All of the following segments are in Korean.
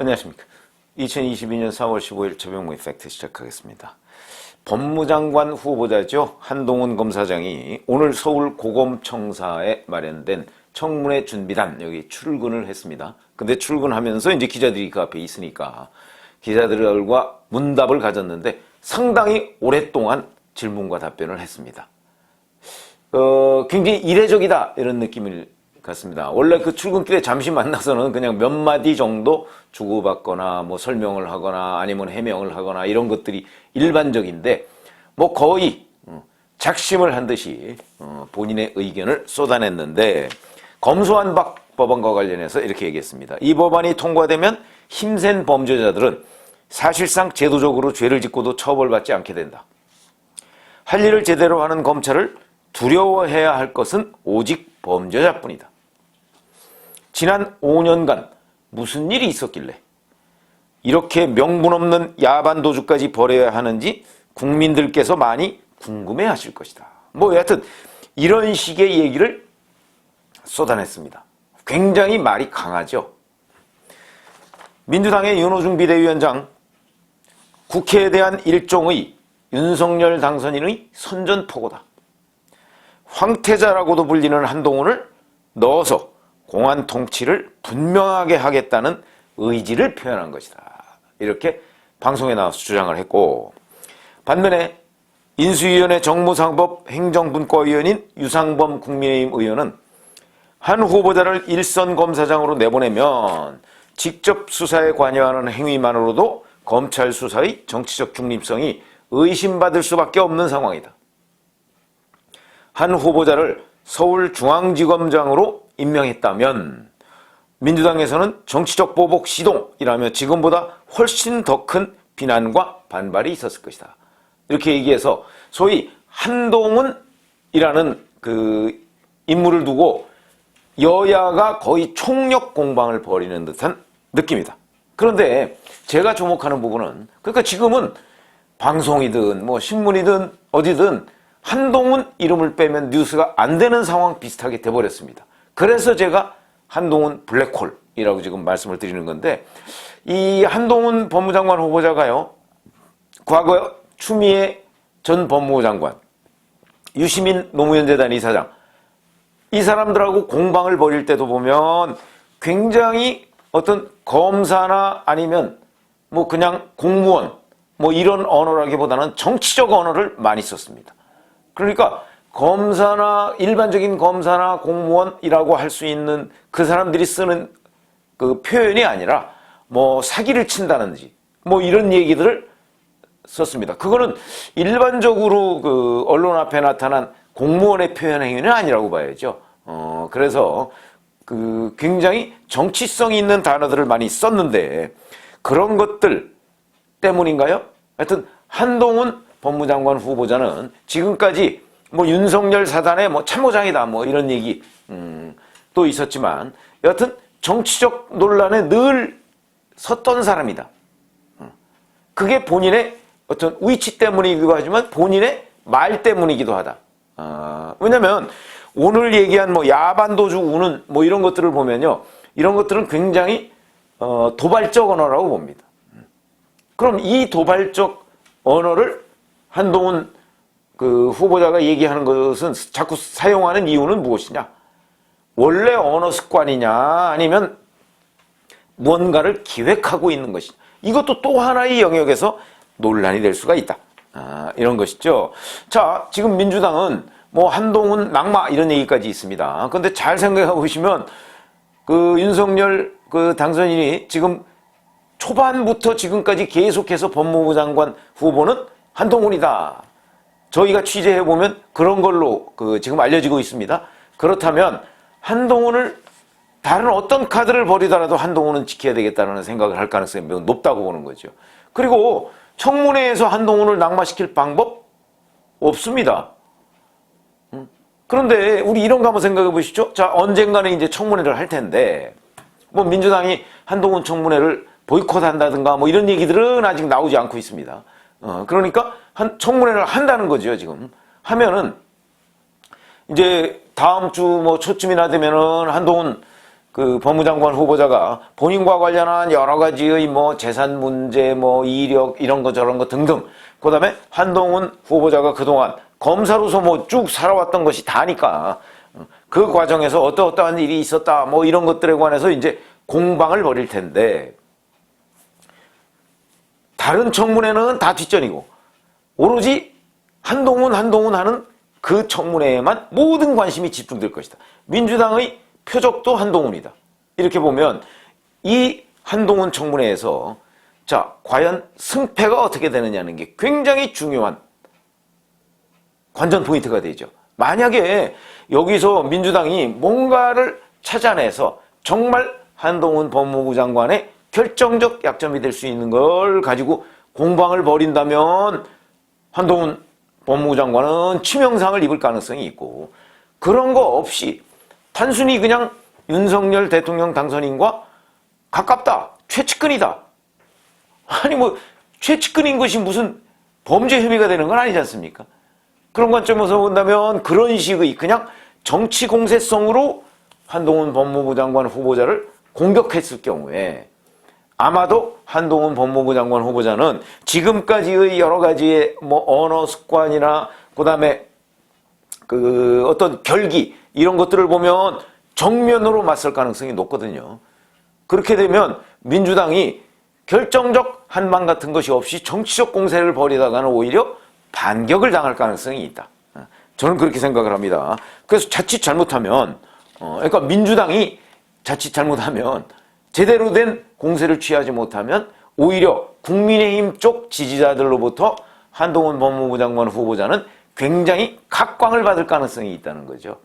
안녕하십니까. 2022년 4월 15일 최병무 이펙트 시작하겠습니다. 법무장관 후보자죠. 한동훈 검사장이 오늘 서울 고검청사에 마련된 청문회 준비단 여기 출근을 했습니다. 근데 출근하면서 이제 기자들이 그 앞에 있으니까 기자들과 문답을 가졌는데 상당히 오랫동안 질문과 답변을 했습니다. 어, 굉장히 이례적이다 이런 느낌을 같습니다. 원래 그 출근길에 잠시 만나서는 그냥 몇 마디 정도 주고받거나 뭐 설명을 하거나 아니면 해명을 하거나 이런 것들이 일반적인데 뭐 거의 어, 작심을 한 듯이 어, 본인의 의견을 쏟아냈는데 검소한 박 법안과 관련해서 이렇게 얘기했습니다. 이 법안이 통과되면 힘센 범죄자들은 사실상 제도적으로 죄를 짓고도 처벌받지 않게 된다. 할 일을 제대로 하는 검찰을 두려워해야 할 것은 오직 범죄자뿐이다. 지난 5년간 무슨 일이 있었길래 이렇게 명분 없는 야반 도주까지 벌여야 하는지 국민들께서 많이 궁금해 하실 것이다. 뭐 여하튼 이런 식의 얘기를 쏟아냈습니다. 굉장히 말이 강하죠. 민주당의 윤호중 비대위원장 국회에 대한 일종의 윤석열 당선인의 선전포고다. 황태자라고도 불리는 한동훈을 넣어서 공안 통치를 분명하게 하겠다는 의지를 표현한 것이다. 이렇게 방송에 나와서 주장을 했고 반면에 인수위원회 정무상법 행정분과위원인 유상범 국민의힘 의원은 한 후보자를 일선 검사장으로 내보내면 직접 수사에 관여하는 행위만으로도 검찰 수사의 정치적 중립성이 의심받을 수밖에 없는 상황이다. 한 후보자를 서울중앙지검장으로 임명했다면 민주당에서는 정치적 보복 시동이라며 지금보다 훨씬 더 큰 비난과 반발이 있었을 것이다. 이렇게 얘기해서 소위 한동훈이라는 그 인물을 두고 여야가 거의 총력 공방을 벌이는 듯한 느낌이다. 그런데 제가 주목하는 부분은 그러니까 지금은 방송이든 뭐 신문이든 어디든 한동훈 이름을 빼면 뉴스가 안 되는 상황 비슷하게 돼버렸습니다. 그래서 제가 한동훈 블랙홀이라고 지금 말씀을 드리는 건데 이 한동훈 법무장관 후보자가요 과거 추미애 전 법무부 장관 유시민 노무현재단 이사장 이 사람들하고 공방을 벌일 때도 보면 굉장히 어떤 검사나 아니면 뭐 그냥 공무원 뭐 이런 언어라기보다는 정치적 언어를 많이 썼습니다. 그러니까 검사나 일반적인 검사나 공무원이라고 할 수 있는 그 사람들이 쓰는 그 표현이 아니라 뭐 사기를 친다든지 뭐 이런 얘기들을 썼습니다. 그거는 일반적으로 그 언론 앞에 나타난 공무원의 표현 행위는 아니라고 봐야죠. 어, 그래서 그 굉장히 정치성 있는 단어들을 많이 썼는데 그런 것들 때문인가요? 하여튼 한동훈 법무장관 후보자는 지금까지 뭐 윤석열 사단의 뭐 참모장이다 뭐 이런 얘기 음, 또 있었지만 여하튼 정치적 논란에 늘 섰던 사람이다. 음. 그게 본인의 어떤 위치 때문이기도 하지만 본인의 말 때문이기도 하다. 어, 왜냐면 오늘 얘기한 뭐 야반도주 우는 뭐 이런 것들을 보면요. 이런 것들은 굉장히 어, 도발적 언어라고 봅니다. 음. 그럼 이 도발적 언어를 한동훈 그 후보자가 얘기하는 것은 자꾸 사용하는 이유는 무엇이냐? 원래 언어 습관이냐? 아니면 무언가를 기획하고 있는 것이냐? 이것도 또 하나의 영역에서 논란이 될 수가 있다. 아, 이런 것이죠. 자, 지금 민주당은 뭐 한동훈 낙마 이런 얘기까지 있습니다. 그런데 잘 생각해 보시면 그 윤석열 그 당선인이 지금 초반부터 지금까지 계속해서 법무부 장관 후보는 한동훈이다. 저희가 취재해 보면 그런 걸로 그 지금 알려지고 있습니다. 그렇다면 한동훈을 다른 어떤 카드를 버리더라도 한동훈은 지켜야 되겠다는 생각을 할 가능성이 매우 높다고 보는 거죠. 그리고 청문회에서 한동훈을 낙마시킬 방법 없습니다. 음? 그런데 우리 이런 거 한번 생각해 보시죠. 자, 언젠가는 이제 청문회를 할 텐데, 뭐 민주당이 한동훈 청문회를 보이콧 한다든가 뭐 이런 얘기들은 아직 나오지 않고 있습니다. 어, 그러니까 한 청문회를 한다는 거죠, 지금. 하면은 이제 다음 주 뭐 초쯤이나 되면은 한동훈 그 법무장관 후보자가 본인과 관련한 여러 가지의 뭐 재산 문제, 뭐 이력 이런 거 저런 거 등등. 그다음에 한동훈 후보자가 그동안 검사로서 뭐 쭉 살아왔던 것이 다니까 그 과정에서 어떠어떠한 일이 있었다 뭐 이런 것들에 관해서 이제 공방을 벌일 텐데 다른 청문회는 다 뒷전이고 오로지 한동훈 한동훈 하는 그 청문회에만 모든 관심이 집중될 것이다. 민주당의 표적도 한동훈이다. 이렇게 보면 이 한동훈 청문회에서 자 과연 승패가 어떻게 되느냐는 게 굉장히 중요한 관전 포인트가 되죠. 만약에 여기서 민주당이 뭔가를 찾아내서 정말 한동훈 법무부 장관의 결정적 약점이 될 수 있는 걸 가지고 공방을 벌인다면 한동훈 법무부 장관은 치명상을 입을 가능성이 있고 그런 거 없이 단순히 그냥 윤석열 대통령 당선인과 가깝다, 최측근이다. 아니 뭐 최측근인 것이 무슨 범죄 혐의가 되는 건 아니지 않습니까? 그런 관점에서 본다면 그런 식의 그냥 정치 공세성으로 한동훈 법무부 장관 후보자를 공격했을 경우에 아마도 한동훈 법무부 장관 후보자는 지금까지의 여러 가지의 뭐 언어 습관이나 그다음에 그 어떤 결기 이런 것들을 보면 정면으로 맞설 가능성이 높거든요. 그렇게 되면 민주당이 결정적 한방 같은 것이 없이 정치적 공세를 벌이다가는 오히려 반격을 당할 가능성이 있다. 저는 그렇게 생각을 합니다. 그래서 자칫 잘못하면, 어, 그러니까 민주당이 자칫 잘못하면 제대로 된 공세를 취하지 못하면 오히려 국민의힘 쪽 지지자들로부터 한동훈 법무부 장관 후보자는 굉장히 각광을 받을 가능성이 있다는 거죠.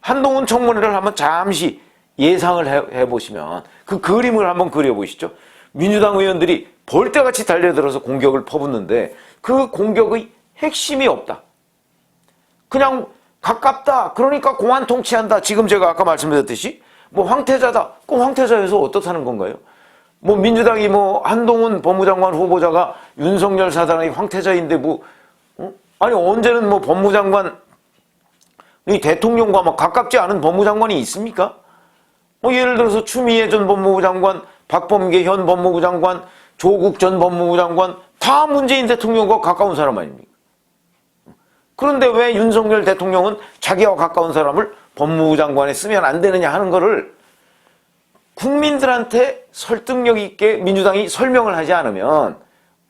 한동훈 청문회를 한번 잠시 예상을 해, 보시면 그 그림을 한번 그려보시죠. 민주당 의원들이 벌떼같이 달려들어서 공격을 퍼붓는데 그 공격의 핵심이 없다. 그냥 가깝다. 그러니까 공안 통치한다. 지금 제가 아까 말씀드렸듯이 뭐 황태자다. 그럼 황태자에서 어떻다는 건가요? 뭐 민주당이 뭐 한동훈 법무장관 후보자가 윤석열 사단의 황태자인데 뭐 어? 아니 언제는 뭐 법무장관 이 대통령과 막 가깝지 않은 법무장관이 있습니까? 뭐 예를 들어서 추미애 전 법무부 장관, 박범계 현 법무부 장관, 조국 전 법무부 장관 다 문재인 대통령과 가까운 사람 아닙니까? 그런데 왜 윤석열 대통령은 자기와 가까운 사람을 법무부 장관에 쓰면 안 되느냐 하는 거를 국민들한테 설득력 있게 민주당이 설명을 하지 않으면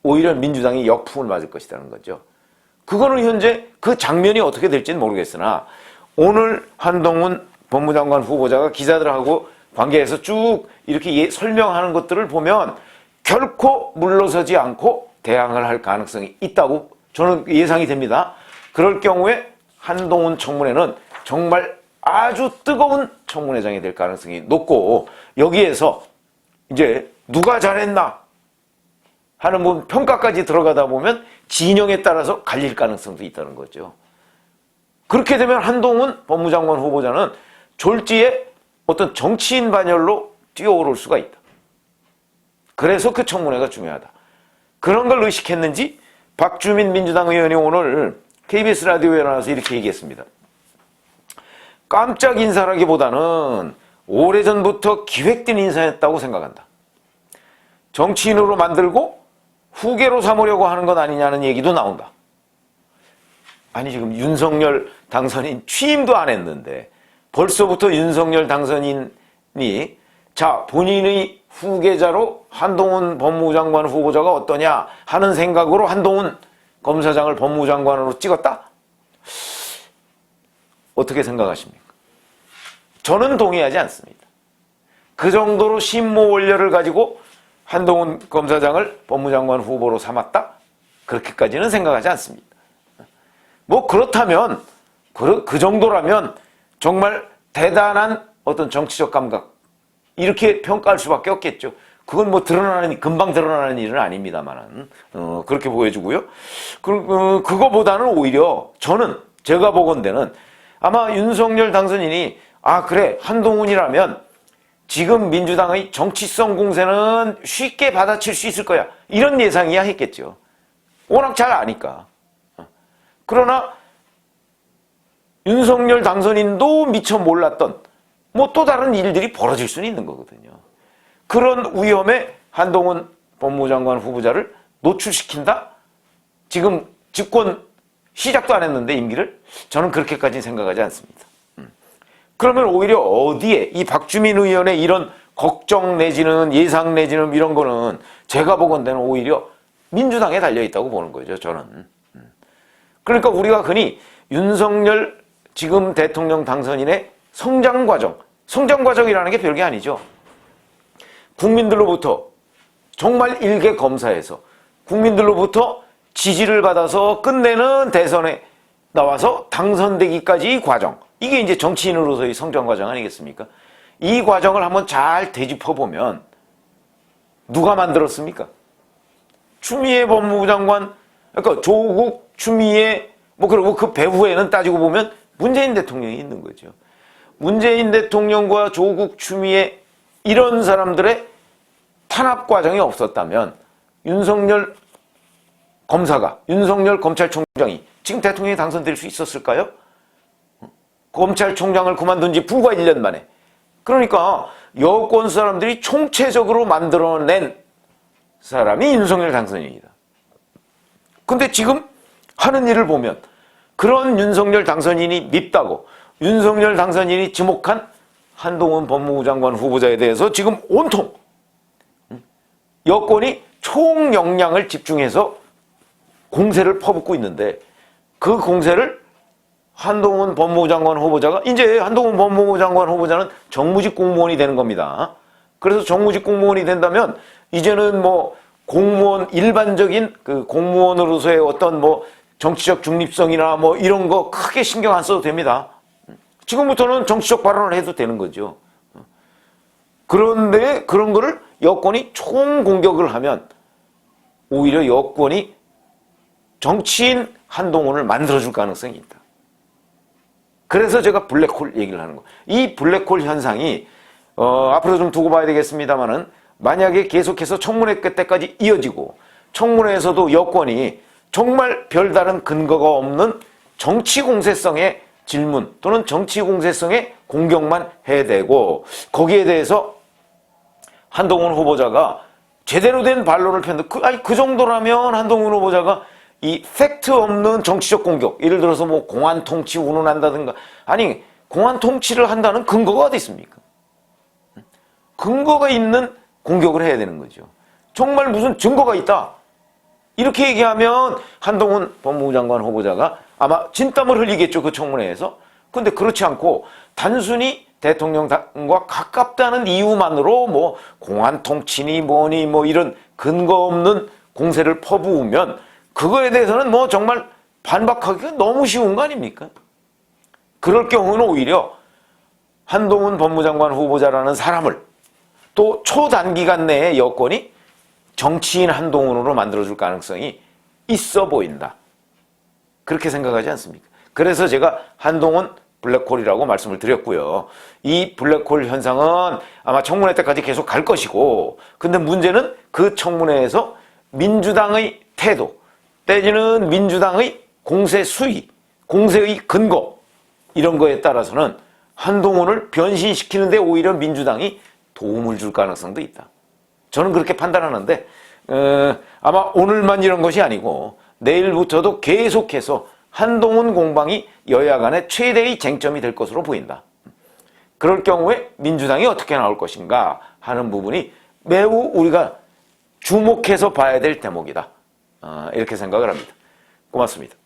오히려 민주당이 역풍을 맞을 것이라는 거죠. 그거는 현재 그 장면이 어떻게 될지는 모르겠으나 오늘 한동훈 법무장관 후보자가 기자들하고 관계에서 쭉 이렇게 예, 설명하는 것들을 보면 결코 물러서지 않고 대항을 할 가능성이 있다고 저는 예상이 됩니다. 그럴 경우에 한동훈 청문회는 정말 아주 뜨거운 청문회장이 될 가능성이 높고 여기에서 이제 누가 잘했나 하는 뭐 평가까지 들어가다 보면 진영에 따라서 갈릴 가능성도 있다는 거죠. 그렇게 되면 한동훈 법무장관 후보자는 졸지에 어떤 정치인 반열로 뛰어오를 수가 있다. 그래서 그 청문회가 중요하다. 그런 걸 의식했는지 박주민 민주당 의원이 오늘 KBS 라디오에 나와서 이렇게 얘기했습니다. 깜짝 인사라기보다는 오래전부터 기획된 인사였다고 생각한다. 정치인으로 만들고 후계로 삼으려고 하는 것 아니냐는 얘기도 나온다. 아니 지금 윤석열 당선인 취임도 안 했는데 벌써부터 윤석열 당선인이 자 본인의 후계자로 한동훈 법무부 장관 후보자가 어떠냐 하는 생각으로 한동훈 검사장을 법무부 장관으로 찍었다? 어떻게 생각하십니까? 저는 동의하지 않습니다. 그 정도로 신모 원료를 가지고 한동훈 검사장을 법무장관 후보로 삼았다? 그렇게까지는 생각하지 않습니다. 뭐 그렇다면 그, 그 정도라면 정말 대단한 어떤 정치적 감각 이렇게 평가할 수밖에 없겠죠. 그건 뭐 드러나는 금방 드러나는 일은 아닙니다만은 어, 그렇게 보여주고요. 그, 어, 그거보다는 오히려 저는 제가 보건대는 아마 윤석열 당선인이 아 그래 한동훈이라면 지금 민주당의 정치성 공세는 쉽게 받아칠 수 있을 거야 이런 예상이야 했겠죠. 워낙 잘 아니까. 그러나 윤석열 당선인도 미처 몰랐던 뭐 또 다른 일들이 벌어질 수는 있는 거거든요. 그런 위험에 한동훈 법무장관 후보자를 노출시킨다? 지금 집권 시작도 안 했는데 임기를 저는 그렇게까지 생각하지 않습니다. 음. 그러면 오히려 어디에 이 박주민 의원의 이런 걱정 내지는 예상 내지는 이런 거는 제가 보건대는 오히려 민주당에 달려 있다고 보는 거죠. 저는. 음. 그러니까 우리가 흔히 윤석열 지금 대통령 당선인의 성장 과정, 성장 과정이라는 게 별게 아니죠. 국민들로부터 정말 일개 검사에서 국민들로부터 지지를 받아서 끝내는 대선에 나와서 당선되기까지 과정. 이게 이제 정치인으로서의 성장 과정 아니겠습니까? 이 과정을 한번 잘 되짚어 보면 누가 만들었습니까? 추미애 법무부 장관, 그러니까 조국, 추미애, 뭐 그리고 그 배후에는 따지고 보면 문재인 대통령이 있는 거죠. 문재인 대통령과 조국, 추미애 이런 사람들의 탄압 과정이 없었다면 윤석열 검사가 윤석열 검찰총장이 지금 대통령이 당선될 수 있었을까요? 검찰총장을 그만둔 지 불과 1년 만에 그러니까 여권 사람들이 총체적으로 만들어낸 사람이 윤석열 당선인이다. 근데 지금 하는 일을 보면 그런 윤석열 당선인이 밉다고 윤석열 당선인이 지목한 한동훈 법무부 장관 후보자에 대해서 지금 온통 여권이 총역량을 집중해서 공세를 퍼붓고 있는데 그 공세를 한동훈 법무부 장관 후보자가 이제 한동훈 법무부 장관 후보자는 정무직 공무원이 되는 겁니다. 그래서 정무직 공무원이 된다면 이제는 뭐 공무원 일반적인 그 공무원으로서의 어떤 뭐 정치적 중립성이나 뭐 이런 거 크게 신경 안 써도 됩니다. 지금부터는 정치적 발언을 해도 되는 거죠. 그런데 그런 거를 여권이 총 공격을 하면 오히려 여권이 정치인 한동훈을 만들어줄 가능성이 있다. 그래서 제가 블랙홀 얘기를 하는 거. 이 블랙홀 현상이 어, 앞으로 좀 두고 봐야 되겠습니다만은 만약에 계속해서 청문회 끝때까지 이어지고 청문회에서도 여권이 정말 별다른 근거가 없는 정치 공세성의 질문 또는 정치 공세성의 공격만 해대고 거기에 대해서 한동훈 후보자가 제대로 된 반론을 폈는데 그, 아니, 그 정도라면 한동훈 후보자가 이 팩트 없는 정치적 공격 예를 들어서 뭐 공안 통치 운운한다든가 아니 공안 통치를 한다는 근거가 어디 있습니까? 근거가 있는 공격을 해야 되는 거죠. 정말 무슨 증거가 있다. 이렇게 얘기하면 한동훈 법무부 장관 후보자가 아마 진땀을 흘리겠죠. 그 청문회에서. 근데 그렇지 않고 단순히 대통령과 가깝다는 이유만으로 뭐 공안 통치니 뭐니 뭐 이런 근거 없는 공세를 퍼부으면 그거에 대해서는 뭐 정말 반박하기가 너무 쉬운 거 아닙니까? 그럴 경우는 오히려 한동훈 법무장관 후보자라는 사람을 또 초단기간 내에 여권이 정치인 한동훈으로 만들어줄 가능성이 있어 보인다. 그렇게 생각하지 않습니까? 그래서 제가 한동훈 블랙홀이라고 말씀을 드렸고요. 이 블랙홀 현상은 아마 청문회 때까지 계속 갈 것이고, 근데 문제는 그 청문회에서 민주당의 태도, 때지는 민주당의 공세 수위, 공세의 근거, 이런 거에 따라서는 한동훈을 변신시키는데 오히려 민주당이 도움을 줄 가능성도 있다. 저는 그렇게 판단하는데, 어, 아마 오늘만 이런 것이 아니고, 내일부터도 계속해서 한동훈 공방이 여야 간의 최대의 쟁점이 될 것으로 보인다. 그럴 경우에 민주당이 어떻게 나올 것인가 하는 부분이 매우 우리가 주목해서 봐야 될 대목이다. 어, 이렇게 생각을 합니다. 고맙습니다.